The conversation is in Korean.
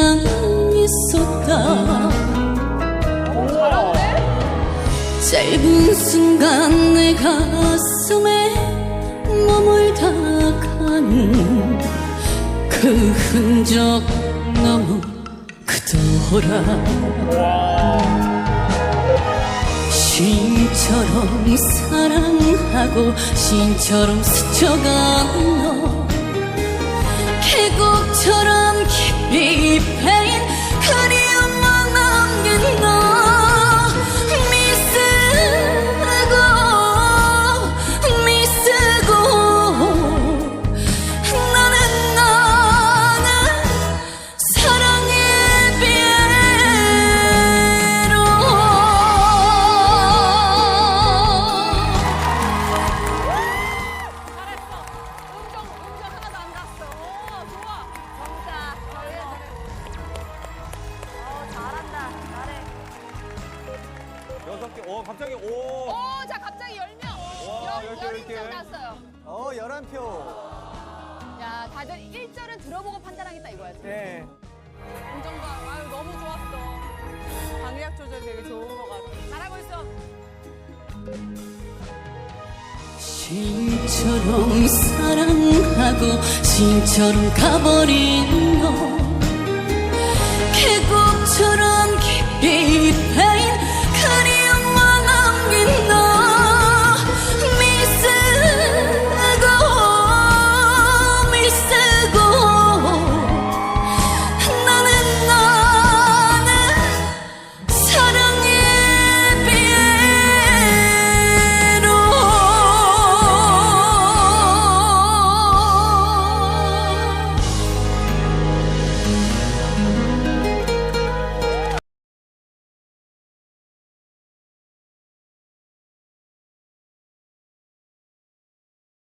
스쳐가 짧은 순간 내 가슴에 머물다 가는 그 흔적 너무 그토록 신처럼 사랑하고 신처럼 스쳐간 너. 계곡처럼 개. 오, 갑자기 오. 오, 자 갑자기 열 명. 와, 열열 개, 열 개. 열 인정 났어요. 어, 11표. 야, 다들 1절은 들어보고 판단하겠다 이거야. 네. 음정방, 아유 너무 좋았어. 방해약 조절 되게 좋은 것 같아. 잘하고 있어. 신처럼 사랑하고 신처럼 가버린 너 계곡처럼